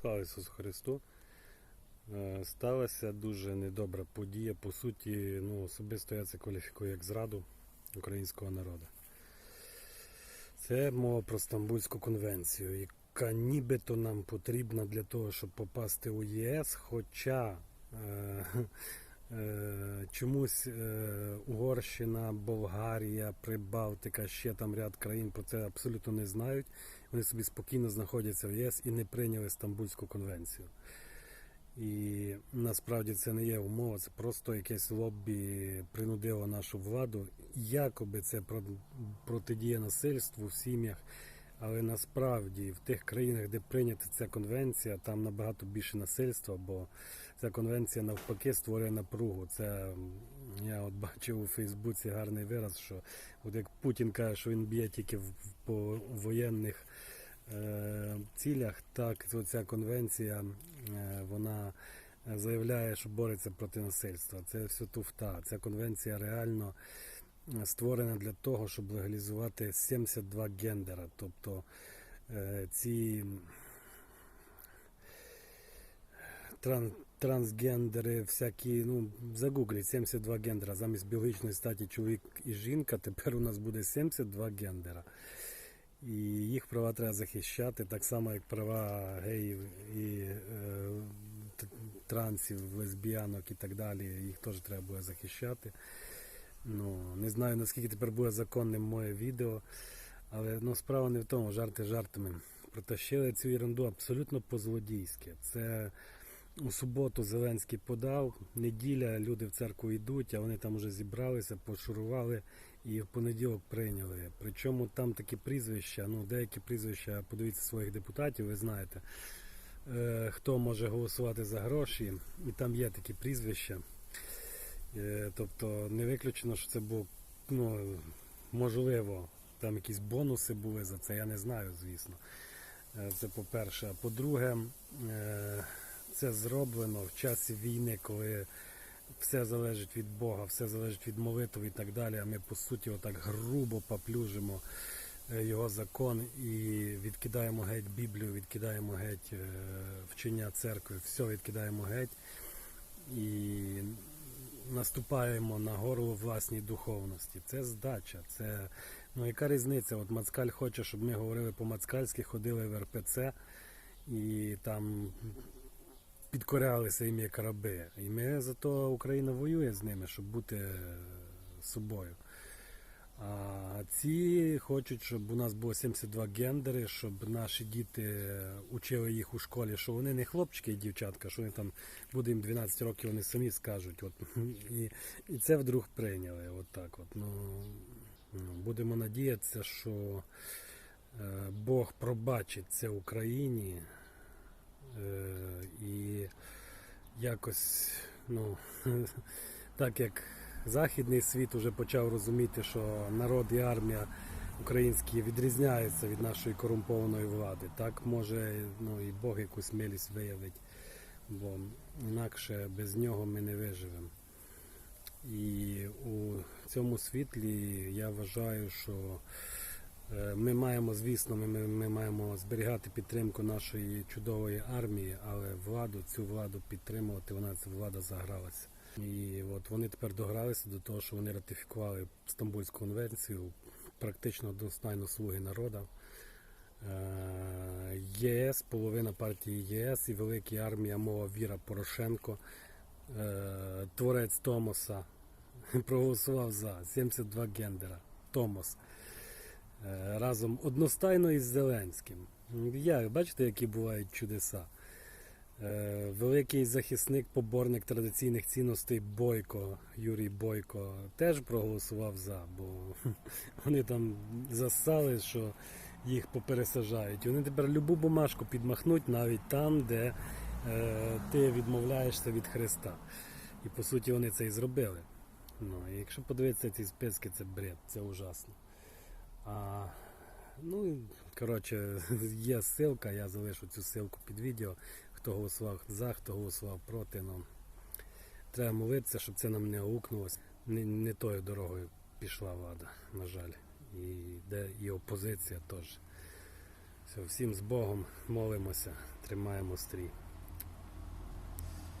Слава Ісусу Христу. Е, Сталася дуже недобра подія. По суті, ну, особисто я це кваліфікую як зраду українського народу. Це мова про Стамбульську конвенцію, яка нібито нам потрібна для того, щоб попасти у ЄС. Хоча е, чомусь е, Угорщина, Болгарія, Прибалтика, ще там ряд країн про це абсолютно не знають. Вони собі спокійно знаходяться в ЄС і не прийняли Стамбульську конвенцію. І насправді це не є умова, це просто якесь лоббі принудило нашу владу. Якоби це про- протидія насильству в сім'ях, але насправді в тих країнах, де прийнята ця конвенція, там набагато більше насильства, бо ця конвенція навпаки створює напругу. Це я от бачив у Фейсбуці гарний вираз, що от як Путін каже, що він б'є тільки в, по воєнних е, цілях, так ця конвенція е, вона заявляє, що бореться проти насильства. Це все туфта. Ця конвенція реально створена для того, щоб легалізувати 72 гендера. Тобто е, ці тран, трансгендери, всякі, ну, загугліть 72 гендера. Замість біологічної статі чоловік і жінка, тепер у нас буде 72 гендера. І їх права треба захищати, так само як права геїв і е, трансів, лесбіянок і так далі. Їх теж треба буде захищати. Ну, не знаю наскільки тепер буде законним моє відео, але ну, справа не в тому, жарти жартами. Протащили цю ерунду абсолютно по-злодійськи. Це у суботу Зеленський подав, неділя люди в церкву йдуть, а вони там вже зібралися, пошурували і в понеділок прийняли. Причому там такі прізвища, ну деякі прізвища, подивіться своїх депутатів, ви знаєте, е, хто може голосувати за гроші, і там є такі прізвища. Е, тобто не виключено, що це був, ну, можливо, там якісь бонуси були за це, я не знаю, звісно. Е, Це по-перше. А по-друге, е, це зроблено в часі війни, коли все залежить від Бога, все залежить від молитв і так далі. А ми по суті отак грубо поплюжимо його закон і відкидаємо геть Біблію, відкидаємо геть вчення церкви, все відкидаємо геть і наступаємо на горло власній духовності. Це здача. Це ну яка різниця? От Мацкаль хоче, щоб ми говорили по-мацкальськи, ходили в РПЦ і там підкорялися їм як раби. І ми зато Україна воює з ними, щоб бути собою. А ці хочуть, щоб у нас було 72 гендери, щоб наші діти учили їх у школі, що вони не хлопчики і дівчатка, що вони там буде їм 12 років, вони самі скажуть. От, і, і це вдруг прийняли. От так от. Ну, ну, будемо надіятися, що е, Бог пробачить це Україні е, і якось, ну, так як західний світ вже почав розуміти, що народ і армія українські відрізняються від нашої корумпованої влади. Так може ну, і Бог якусь милість виявить, бо інакше без нього ми не виживемо. І у цьому світлі я вважаю, що е, ми маємо, звісно, ми, ми, ми маємо зберігати підтримку нашої чудової армії, але владу, цю владу підтримувати, вона ця влада загралася. І от вони тепер догралися до того, що вони ратифікували Стамбульську конвенцію, практично одностайно слуги народу. Е, ЄС, половина партії ЄС і велика армія мова Віра Порошенко, е, творець Томоса, проголосував за 72 гендера. Томос. Е, Разом одностайно із Зеленським. Як, бачите, які бувають чудеса. Е, Великий захисник, поборник традиційних цінностей Бойко, Юрій Бойко, теж проголосував за, бо вони там засали, що їх попересажають. Вони тепер любу бумажку підмахнуть навіть там, де е, ти відмовляєшся від Христа. І по суті вони це і зробили. Ну, і якщо подивитися ці списки, це бред, це ужасно. А, ну, коротше, є ссылка, я залишу цю ссылку під відео. Хто голосував за, хто голосував проти. Ну, треба молитися, щоб це нам не аукнулося. Не, не тою дорогою пішла влада, на жаль. І де і опозиція теж. Все, всім з Богом молимося, тримаємо стрій.